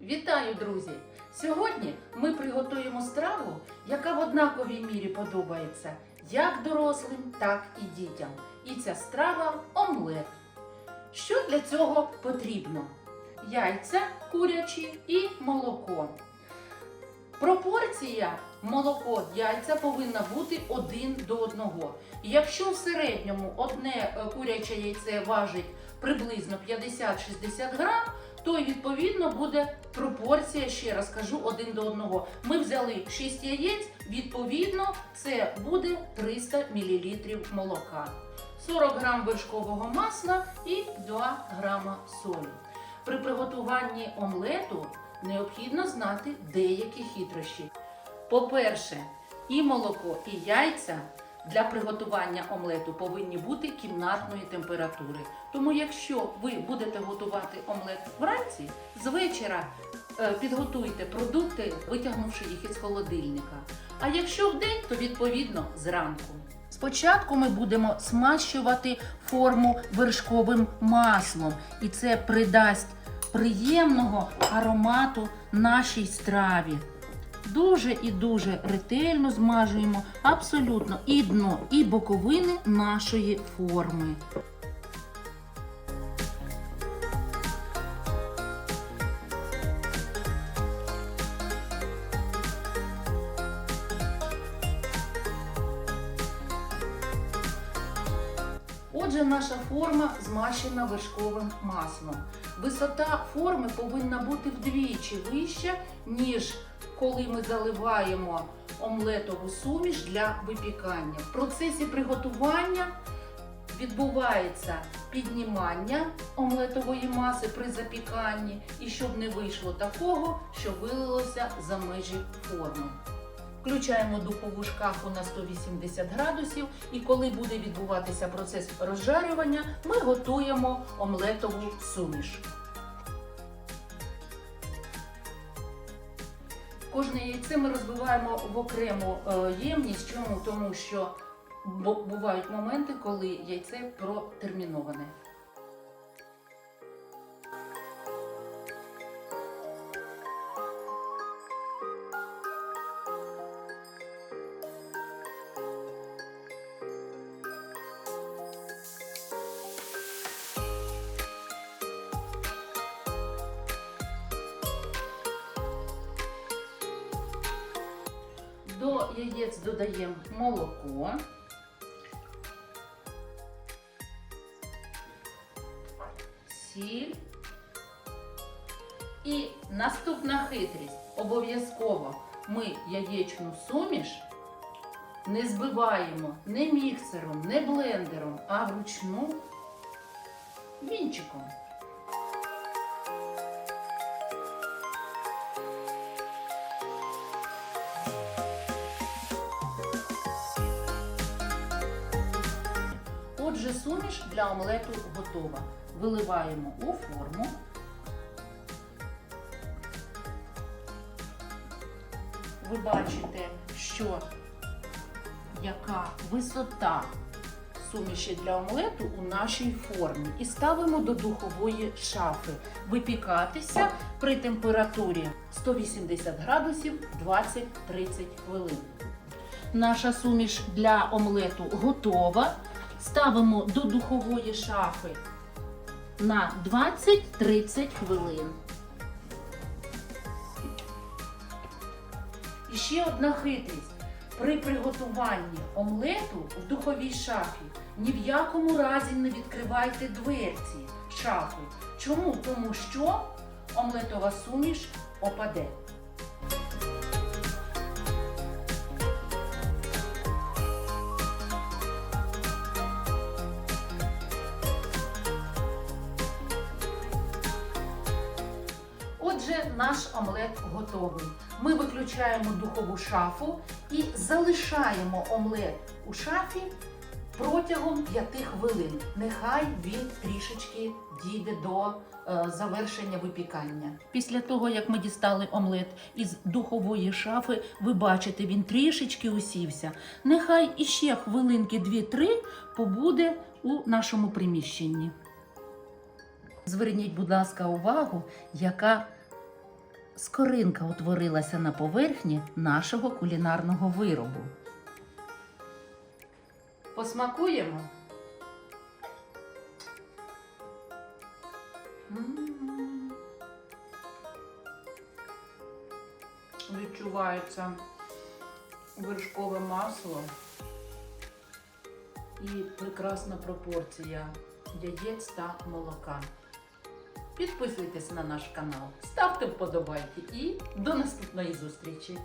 Вітаю, друзі! Сьогодні ми приготуємо страву, яка в однаковій мірі подобається як дорослим, так і дітям. І ця страва омлет. Що для цього потрібно? Яйця курячі і молоко. Пропорція молоко яйця повинна бути один до одного. Якщо в середньому одне е, куряче яйце важить приблизно 50-60 грам, то відповідно буде пропорція, ще раз кажу, один до одного. Ми взяли 6 яєць, відповідно, це буде 300 мл молока, 40 грам вершкового масла і 2 грама солі. При приготуванні омлету необхідно знати деякі хитрощі. По-перше, і молоко, і яйця для приготування омлету повинні бути кімнатної температури. Тому, якщо ви будете готувати омлет вранці, з вечора е, підготуйте продукти, витягнувши їх із холодильника. А якщо вдень, то відповідно зранку. Спочатку ми будемо смащувати форму вершковим маслом, і це придасть приємного аромату нашій страві. Дуже і дуже ретельно змажуємо абсолютно і дно, і боковини нашої форми. Отже, наша форма змащена вершковим маслом. Висота форми повинна бути вдвічі вища, ніж коли ми заливаємо омлетову суміш для випікання. В процесі приготування відбувається піднімання омлетової маси при запіканні, і щоб не вийшло такого, що вилилося за межі форми. Включаємо духову шкафу на 180 градусів, і коли буде відбуватися процес розжарювання, ми готуємо омлетову суміш. Кожне яйце ми розбиваємо в окрему е, ємність. Чому? Тому що бувають моменти, коли яйце протерміноване. До яєць додаємо молоко. Сіль. І наступна хитрість. Обов'язково ми яєчну суміш не збиваємо не міксером, не блендером, а вручну вінчиком. Отже, суміш для омлету готова. Виливаємо у форму. Ви бачите, що яка висота суміші для омлету у нашій формі. І ставимо до духової шафи випікатися при температурі 180 градусів 20-30 хвилин. Наша суміш для омлету готова. Ставимо до духової шафи на 20-30 хвилин. І ще одна хитрість. При приготуванні омлету в духовій шафі ні в якому разі не відкривайте дверці шафи. Чому? Тому що омлетова суміш опаде. Отже, наш омлет готовий. Ми виключаємо духову шафу і залишаємо омлет у шафі протягом 5 хвилин. Нехай він трішечки дійде до е, завершення випікання. Після того, як ми дістали омлет із духової шафи, ви бачите, він трішечки усівся. Нехай іще хвилинки 2-3 побуде у нашому приміщенні. Зверніть, будь ласка, увагу, яка скоринка утворилася на поверхні нашого кулінарного виробу. Посмакуємо. Відчувається вершкове масло і прекрасна пропорція яєць та молока. Підписуйтесь на наш канал, ставте вподобайки і до наступної зустрічі!